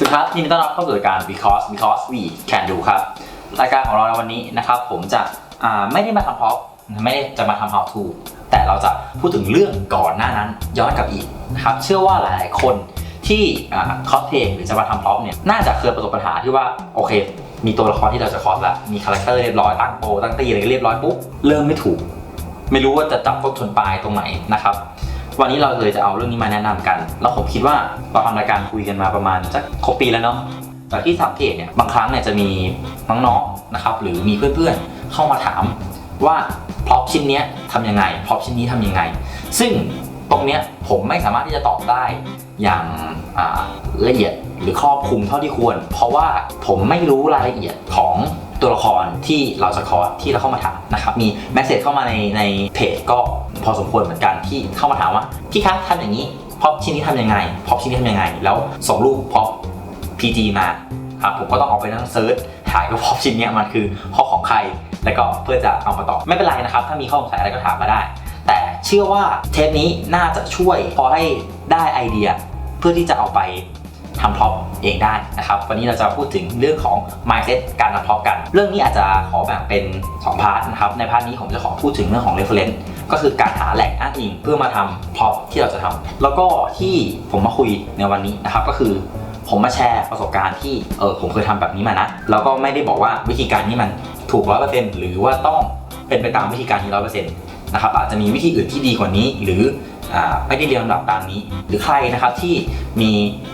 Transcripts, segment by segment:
สวัสดีครับยินดีต้อนรับเข้าสู่รายการ because because we can do ครับ รายการของเราในวันนี้นะครับ ผมจะไม่ได้มาทำพร็อพไม่ได้จะมาทำ how to แต่เราจะพูดถึงเรื่องก่อนหน้านั้นย้อนกลับอีกนะครับ เชื่อว่าหลายๆคนที่คอสเพลย์หรือจะมาทำพร็อพเนี่ยน่าจะเคยประสบปัญหาที่ว่าโอเค มีตัวละครที่เราจะคอสแล้วมีคาแรคเตอร์เรียบร้อยตั้งโปรตั้งตีอะไรเรียบร้อยปุ๊บเริ่มไม่ถูก ไม่รู้ว่าจะจับต้นชนปลายตรงไหนนะครับ วันนี้เราเลยจะเอาเรื่องนี้มาแนะนำกันแล้วผมคิดว่าเราทำรายการคุยกันมาประมาณจะครบปีแล้วเนาะจากที่สังเกตเนี่ยบางครั้งเนี่ยจะมีน้องๆนะครับ หรือมีเพื่อนๆเข้ามาถามว่าพร็อพชิ้นนี้ทำยังไงพร็อพชิ้นนี้ทำยังไง ซึ่งตรงเนี้ยผมไม่สามารถที่จะตอบได้อย่างาละเอียดหรือครอบคลุมเท่าที่ควร เพราะว่าผมไม่รู้รายละเอียดของ ตัวละครที่เราจะคอที่เราเข้ามาถามนะครับ มีแมสเซจเข้ามาในในเพจก็พอสมควรเหมือนกันที่เข้ามาถามว่าพี่คะทำอย่างนี้พร็อชิ้นนี้ทำยังไงพร็อชิ้นนี้ทำยังไง แล้วส่งรูปพร็อพ PG มาครับผมก็ต้องเอาไปนั่งเซิร์ชหาว่าพร็อชิ้นนี้มันคือพร็อของใคร แล้วก็เพื่อจะเอามาตอบไม่เป็นไรนะครับ ถ้ามีข้อสงสัยอะไรก็ถามมาได้ แต่เชื่อว่าเทปนี้น่าจะช่วยพอให้ได้ไอเดีย เพื่อที่จะเอาไป ทำท็อปเองได้นะครับวันนี้เราจะพูดถึงเรื่องของ mindset การทำท็อปกัน เรื่องนี้อาจจะขอแบ่งเป็น 2 พาร์ทนะครับในพาร์ทนี้ผมจะขอพูดถึงเรื่องของ reference ก็คือการหาแหล่งอ้างอิงเพื่อมาทำท็อปที่เราจะทำแล้วก็ที่ผมมาคุยในวันนี้นะครับก็คือผมมาแชร์ประสบการณ์ที่เออผมเคยทำแบบนี้มานะแล้วก็ไม่ได้บอกว่าวิธีการนี้มันถูกร้อยเปอร์เซ็นต์หรือว่าต้องเป็นไปตามวิธีการนี้ร้อยเปอร์เซ็นต์นะครับอาจจะมีวิธีอื่นที่ดีกว่านี้ หรือ ไม่ได้เรียงลำดับตามนี้ หรือใครนะครับที่มี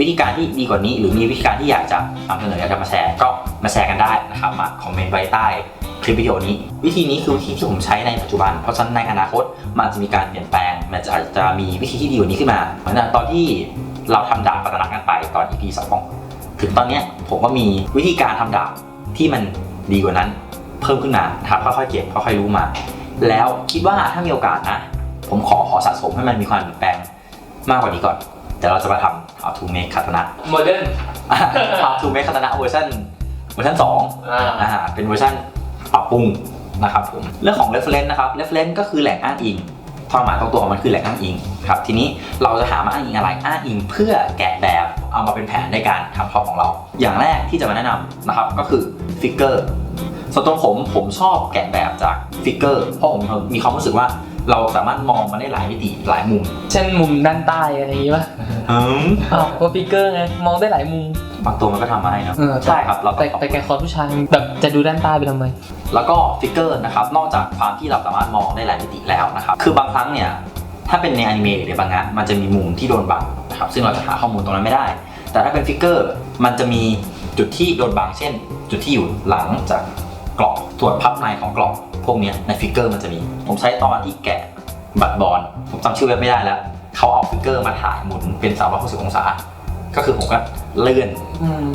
วิธีการที่ดีกว่านี้ หรือมีวิธีการที่อยากจะนำเสนออยากจะมาแชร์ก็มาแชร์กันได้นะครับมาคอมเมนต์ไว้ใต้คลิปวิดีโอนี้ วิธีนี้คือวิธีที่ผมใช้ในปัจจุบัน เพราะฉะนั้นในอนาคตมันอาจจะมีการเปลี่ยนแปลง มันจะอาจจะมีวิธีที่ดีกว่านี้ขึ้นมาเหมือนตอนที่เราทำดาบปัตนากันไปตอน EP สองถึงตอนนี้ผมก็มีวิธีการทำดาบที่มันดีกว่านั้น เพิ่มขึ้นมาครับค่อยๆเก็บค่อยๆรู้มา แล้วคิดว่าถ้ามีโอกาสนะ ผมขอขอสะสมให้มันมีความเปลี่ยนแปลงมากกว่านี้ก่อนเดี๋ยวเราจะมาทำ How to make คาตนะ โมเดิร์น How to make คาตนะเวอร์ชันเวอร์ชัน2อ่า อ่าเป็นเวอร์ชันปรับปรุงนะครับผมเรื่องของ reference นะครับ reference ก็คือแหล่งอ้างอิงความหมายของตัวของมันคือแหล่งอ้างอิงครับทีนี้เราจะหามาอ้างอิงอะไรอ้างอิง เพื่อแกะแบบเอามาเป็นแผนในการทำพร็อพของเรา อย่างแรกที่จะมาแนะนำนะครับก็คือฟิกเกอร์ส่วนตัวผมผมชอบแกะแบบจากฟิกเกอร์เพราะผมมีความรู้สึกว่า เราสามารถมองมันได้หลายมิติหลายมุมเช่นมุมด้านใต้อะไรอย่างงี้ป่ะอืมอ้าวก็ฟิกเกอร์ไงมองได้หลายมุมบางตัวมันก็ทำมาให้เนอะเออใช่ครับเราต้แต่องแต่แกคอร์สผู้ชายแบบจะดูด้านใต้ไปทำไม แล้วก็ฟิกเกอร์นะครับนอกจากความที่เราสามารถมองได้หลายมิติแล้วนะครับคือบางครั้งเนี่ยถ้าเป็นในอนิเมะหรือบางงานมันจะมีมุมที่โดนบังนะครับซึ่งเราจะหาข้อมูลตรงนั้นไม่ได้ แต่ถ้าเป็นฟิกเกอร์มันจะมีจุดที่โดนบังเช่น จุดที่อยู่หลังจากกล่องส่วนพับในของกล่อง พวกเนี้ยในฟิกเกอร์มันจะมี ผมใช้ตอนที่แกะบัตรบอลผมจำชื่อเว็บไม่ได้แล้ว เขาเอาฟิกเกอร์มาถ่ายหมุนเป็น360องศา ก็คือผมก็เลื่อนอืม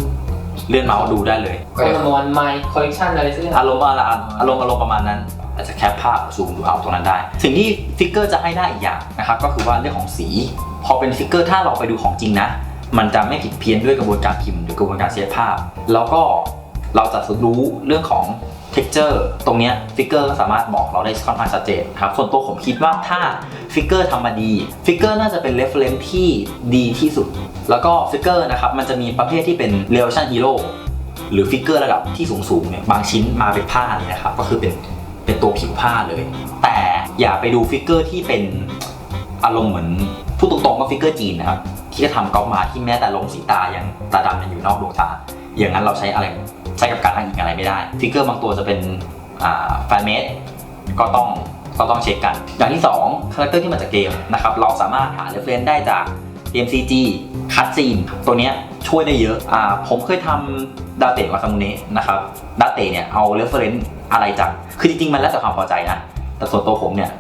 เลื่อนเมาส์ดูได้เลยก็ประมาณไมค์คอลเลคชันอะไรสักอย่างอารมณ์อะไรอารมณ์อารมณ์ประมาณนั้น อาจจะแคปภาพซูมดูเอาตรงนั้นได้ สิ่งที่ฟิกเกอร์จะให้ได้อีกอย่างนะครับก็คือว่าเรื่องของสี พอเป็นฟิกเกอร์ถ้าเราไปดูของจริงนะ มันจะไม่ผิดเพี้ยนด้วยกระบวนการพิมพ์หรือกระบวนการเซฟภาพ แล้วก็ เราจะรู้เรื่องของ texture ตรงนี้ฟิกเกอร์ก็สามารถบอกเราได้ค่อนข้างชัดเจนครับส่วนตัวผมคิดว่าถ้าฟิกเกอร์ทำมาดีฟิกเกอร์น่าจะเป็น reference ที่ดีที่สุด แล้วก็ฟิกเกอร์นะครับมันจะมีประเภทที่เป็น relation hero หรือฟิกเกอร์ระดับที่สูงๆเนี่ยบางชิ้นมาเป็นผ้าเลยนะครับก็คือเป็นเป็นตัวผิวผ้าเลย แต่อย่าไปดูฟิกเกอร์ที่เป็นอารมณ์เหมือนพูดตรงๆก็ฟิกเกอร์จีนนะครับที่จะทำก๊อปมาที่แม้แต่ลงสีตายังตาดำยังอยู่นอกดวงตา อย่างนั้นเราใช้อะไร ใช้กับการอ้างอิงอะไรไม่ได้ฟิกเกอร์บางตัวจะเป็นแฟนเมดก็ต้องก็ต้องเช็คกัน อย่างที่2คาแรคเตอร์ที่มาจากเกมนะครับเราสามารถหาเรฟเฟนได้จาก MCG คัตซีนตัวนี้ช่วยได้เยอะอ่าผมเคยทำดาเตะวาซามุเนะนะครับดาเตะเนี่ยเอาเรฟเฟนซ์อะไรจากคือจริงๆ มันแล้วแต่ความพอใจนะ แต่ส่วนตัวผมเนี่ย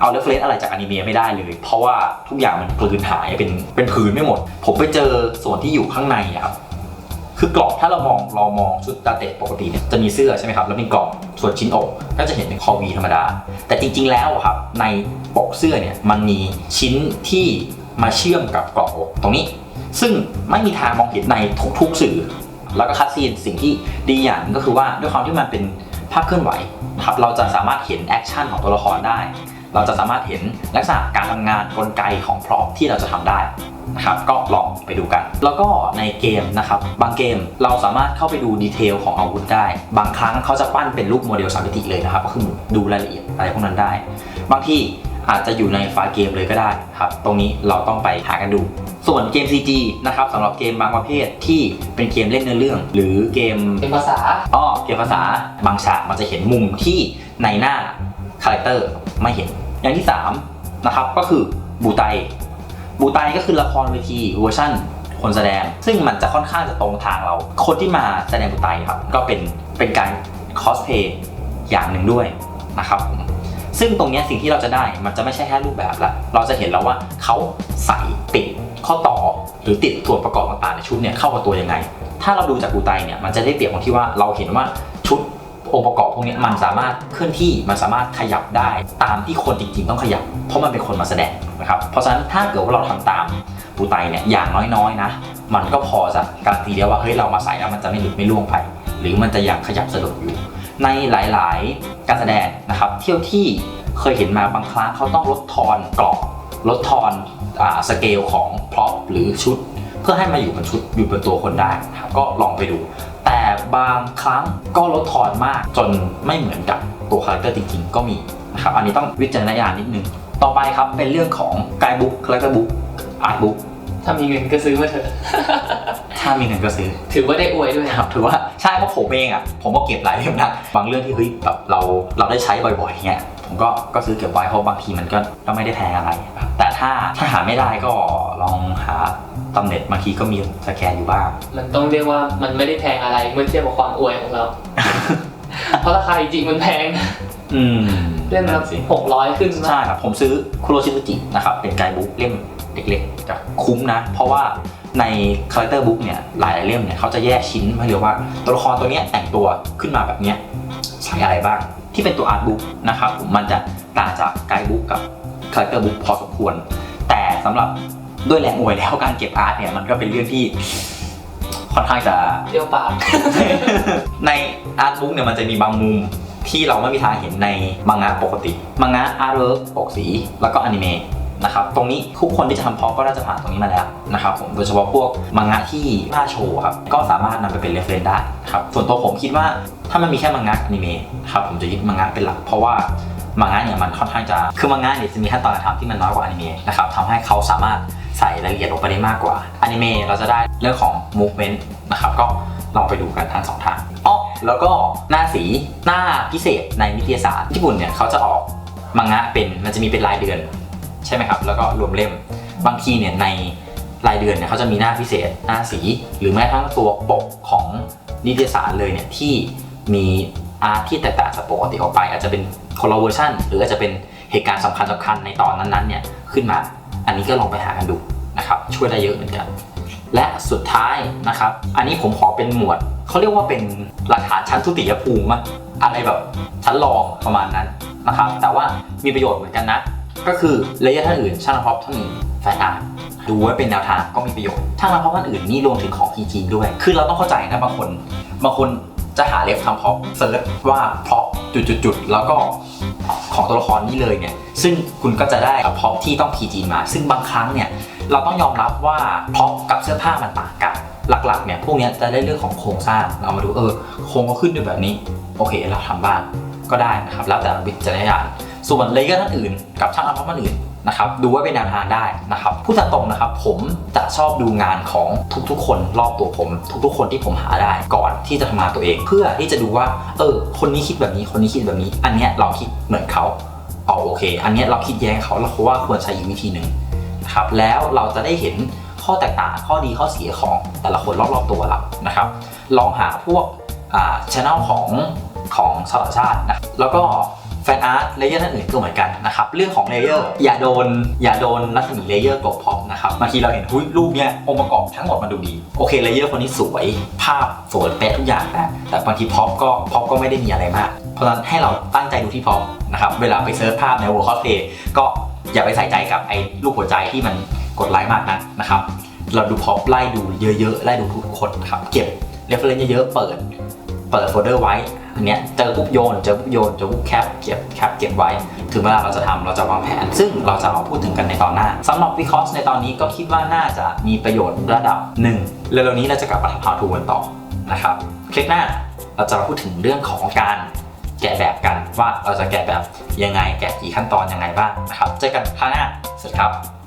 เอาเรฟเฟนซ์อะไรจากอนิเมะไม่ได้เลย เพราะว่าทุกอย่างมันกลืนหายเป็นเป็นผืนไม่หมด ผมไปเจอส่วนที่อยู่ข้างในครับ คือกรอบถ้าเรามองเรามองชุดดาเตะปกติเนี่ยจะมีเสื้อใช่ไหมครับแล้วมีกรอบส่วนชิ้นอกก็จะเห็นเป็นคอวีธรรมดา แต่จริงๆแล้วครับในปกเสื้อเนี่ยมันมีชิ้นที่มาเชื่อมกับกรอบอกตรงนี้ ซึ่งไม่มีทางมองเห็นในทุกๆสื่อ แล้วก็คัดซีนสิ่งที่ดีอย่างก็คือว่าด้วยความที่มันเป็นภาพเคลื่อนไหวนะครับเราจะสามารถเห็นแอคชั่นของตัวละครได้ เราจะสามารถเห็นลักษณะการทำงานกลไกของพร็อพที่เราจะทำได้ นะครับก็ลองไปดูกัน แล้วก็ในเกมนะครับบางเกมเราสามารถเข้าไปดูดีเทลของอาวุธได้ บางครั้งเขาจะปั้นเป็นรูปโมเดลสามมิติเลยนะครับก็คือดูรายละเอียดอะไรพวกนั้นได้ บางที่อาจจะอยู่ในไฟล์เกมเลยก็ได้ครับตรงนี้เราต้องไปหากันดูส่วนเกม CG นะครับสำหรับเกมบางประเภทที่เป็นเกมเล่นเนื้อเรื่อง หรือเกมเป็นภาษาอ้อเกมภาษาบางฉากมันจะเห็นมุมที่ในหน้าคาแรคเตอร์ไม่เห็น อย่างที่3นะครับก็คือบูไต บูไตก็คือละครเวทีเวอร์ชั่นคนแสดง ซึ่งมันจะค่อนข้างจะตรงทางเรา คนที่มาแสดงบูไตครับ ก็เป็นเป็นการคอสเพย์อย่างหนึ่งด้วยนะครับผมซึ่งตรงนี้สิ่งที่เราจะได้มันจะไม่ใช่แค่รูปแบบละ เราจะเห็นแล้วว่าเขาใส่ติดข้อต่อหรือติดส่วนประกอบต่างๆในชุดเนี่ยเข้ากับตัวยังไง ถ้าเราดูจากบูไตเนี่ยมันจะได้เปรียบตรงที่ว่าเราเห็นว่าชุดองค์ประกอบพวกนี้มันสามารถเคลื่อนที่มันสามารถขยับได้ตามที่คนจริงๆต้องขยับ เพราะมันเป็นคนมาแสดง นะครับ เพราะฉะนั้นถ้าเกิดว่าเราทำตามบูไตเนี่ยอย่างน้อยๆนะ มันก็พอจะการันตีได้ว่าเฮ้ยเรามาใส่แล้วมันจะไม่หลุดไม่ล่วงไป หรือมันจะยังขยับสะดวกอยู่ ในหลายๆ การแสดงนะครับเที่ยวที่เคยเห็นมาบางครั้งเขาต้องลดทอนกรอบลดทอนอ่าสเกลของพร็อพหรือชุด เพื่อให้มาอยู่บนชุดอยู่บนตัวคนได้ครับก็ลองไปดู แต่บางครั้งก็ลดทอนมากจนไม่เหมือนกับตัวคาแรคเตอร์จริงๆก็มีนะครับอันนี้ต้องวิจารณญาณนิดนึง ต่อไปครับเป็นเรื่องของไกด์บุ๊กคาแรคเตอร์บุ๊กอาร์ตบุ๊กถ้ามีเงินก็ซื้อมาเถอะ ถ้ามีเงินก็ซื้อถือว่าได้อวยด้วยนะครับ ถือว่าใช่เพราะผมเองอะผมก็เก็บหลายเล่มนะบางเรื่องที่เฮ้ยแบบเราเราได้ใช้บ่อยๆเงี้ยผมก็ก็ซื้อเก็บไว้เพราะบางทีมันก็ก็ไม่ได้แพงอะไรครับแต่ถ้าถ้าหาไม่ได้ก็ลองหาตำเน็ตบางทีก็มีสแกนอยู่บ้าง มันต้องเรียกว่ามันไม่ได้แพงอะไรเมื่อเทียบกับความอวยของเรา เพราะราคาจริงๆมันแพง อืมเล่มละสิหกร้อยขึ้นใช่ครับ ผมซื้อคุโรชิบุจินะครับ เป็นไกด์บุ๊กเล่มเล็กๆแต่คุ้มนะ เพราะว่าในคาแรคเตอร์บุ๊กเนี่ยหลายๆเล่มเนี่ยเขาจะแยกชิ้นมาเลยว่าตัวละครตัวเนี้ยแต่งตัวขึ้นมาแบบเนี้ยใช้อะไรบ้าง ที่เป็นตัวอาร์ตบุ๊กนะครับผมมันจะต่างจากไกด์บุ๊กกับคาแรคเตอร์บุ๊กพอสมควร แต่สำหรับด้วยแรงอวยแล้วการเก็บอาร์ตเนี่ยมันก็เป็นเรื่องที่ค่อนข้างจะเที่ยวปาก ในอาร์ตบุ๊กเนี่ยมันจะมีบางมุม ที่เราไม่มีทางเห็นในมังงะปกติ มังงะอาร์ตเวิร์กปกสี แล้วก็อนิเมะนะครับ ตรงนี้ทุกคนที่จะทำพอก็น่าจะผ่านตรงนี้มาแล้วนะครับผม โดยเฉพาะพวกมังงะที่น่าโชว์ครับ ก็สามารถนำไปเป็นเรฟเฟนได้ครับ ส่วนตัวผมคิดว่าถ้ามันมีแค่มังงะอนิเมะครับผมจะยึดมังงะเป็นหลัก เพราะว่ามังงะเนี่ยมันค่อนข้างจะ คือมังงะเนี่ยจะมีขั้นตอนการทำที่มันน้อยกว่าอนิเมะนะครับทำให้เขาสามารถใส่รายละเอียดลงไปได้มากกว่า อนิเมะเราจะได้เรื่องของ movement นะครับ ก็ลองไปดูกันทั้งสองทางอ๋อ แล้วก็หน้าสีหน้าพิเศษในนิตยสารญี่ปุ่นเนี่ยเขาจะออกมังงะเป็นมันจะมีเป็นรายเดือน ใช่ไหมครับ แล้วก็รวมเล่มบางทีเนี่ยในรายเดือนเนี่ยเขาจะมีหน้าพิเศษหน้าสี หรือแม้กระทั่งตัวปกของนิตยสารเลยเนี่ยที่มีอาร์ตที่แตกต่างจากปกติออกไป อาจจะเป็นคนละเวอร์ชันหรืออาจจะเป็นเหตุการณ์สำคัญสำคัญในตอนนั้นๆเนี่ยขึ้นมา อันนี้ก็ลองไปหากันดูนะครับช่วยได้เยอะเหมือนกัน และสุดท้ายนะครับ อันนี้ผมขอเป็นหมวดเขาเรียกว่าเป็นหลักฐานชั้นทุติยภูมิอะไรแบบชั้นรองประมาณนั้นนะครับ แต่ว่ามีประโยชน์เหมือนกันนะ ก็คือเลเยอร์ท่านอื่นช่างทำพร็อพท่านอื่นแฟนอาร์ดูไว้เป็นแนวทางก็มีประโยชน์ช่างทำพร็อพท่านอื่นนี่รวมถึงของ PG ด้วย คือเราต้องเข้าใจนะบางคน บางคนจะหาเลฟทำพร็อเซิร์ชว่าเพร็อพจุดๆแล้วก็ ของตัวละครนี้เลยเนี่ยซึ่งคุณก็จะได้พร็อพที่ต้องพีจีมา ซึ่งบางครั้งเนี่ยเราต้องยอมรับว่าพร็อพกับเสื้อผ้ามันต่างกันหลักๆเนี่ยพวกนี้จะได้เรื่องของโครงสร้างเรามาดูเออโครงก็ขึ้นด้วยแบบนี้ โอเคเราทำบ้างก็ได้นะครับแล้วแต่วิจารณญาณส่วนเลเยอร์ท่านอื่น กับช่างอัพร็อพท่านอื่น นะครับดูไว้เป็นแนวทางได้นะครับพูดตรงนะครับผมจะชอบดูงานของทุกๆ คนรอบตัวผม ทุกๆ คนที่ผมหาได้ก่อนที่จะทำงานตัวเอง เพื่อที่จะดูว่า เออ คนนี้คิดแบบนี้คนนี้คิดแบบนี้ อันเนี้ยเราคิดเหมือนเขาเอาโอเค อันเนี้ยเราคิดแย้งเขาเราคิดว่าควรใช้อีกวิธีหนึ่งนะครับแล้วเราจะได้เห็นข้อแตกต่างข้อดีข้อเสียของแต่ละคนรอบๆตัวเรานะครับ ลองหาพวกอ่าช anel ของของชาวต่างชาตินะแล้วก็ นอาร์ตเลเยอร์ท่านอื่นก็เหมือนกันนะครับเรื่องของเลเยอร์อย่าโดนอย่าโดนรัศมีเลเยอร์กบพร้อมนะครับบางทีเราเห็นหุ้ยรูปเนี้ยองค์ประกอบทั้งหมดมันดูดีโอเคเลเยอร์คนนี้สวยภาพสวยเป๊ะทุกอย่างนะแต่บางทีพร็อพก็พร็อพก็ไม่ได้มีอะไรมาก เพราะฉะนั้นให้เราตั้งใจดูที่พร็อพนะครับเวลาไปเซิร์ชภาพใน World Cosplay ก็อย่าไปใส่ใจกับไอ้รูปหัวใจที่มันกดไลค์มากนะนะครับเราดูพร็อพไล่ดูเยอะๆไล่ดูทุกคนนะครับเก็บเรฟเฟรนซ์เยอะๆเปิด เปิดโฟลเดอร์ไว้ อันเนี้ยเจอปุ๊บโยน เจอปุ๊บโยน เจอปุ๊บแคปเก็บแคปเก็บไว้ ถึงเวลาเราจะทำเราจะวางแผน ซึ่งเราจะมาพูดถึงกันในตอนหน้าสำหรับวิเคราะห์ในตอนนี้ก็คิดว่าน่าจะมีประโยชน์ระดับหนึ่งเร็วๆนี้เราจะกลับมาทำ how to กันต่อนะครับคลิปหน้าเราจะมาพูดถึงเรื่องของการแกะแบบกันว่าเราจะแกะแบบยังไงแกะกี่ขั้นตอนยังไงบ้างนะครับเจอกันคราวหน้าสวัสดีครับ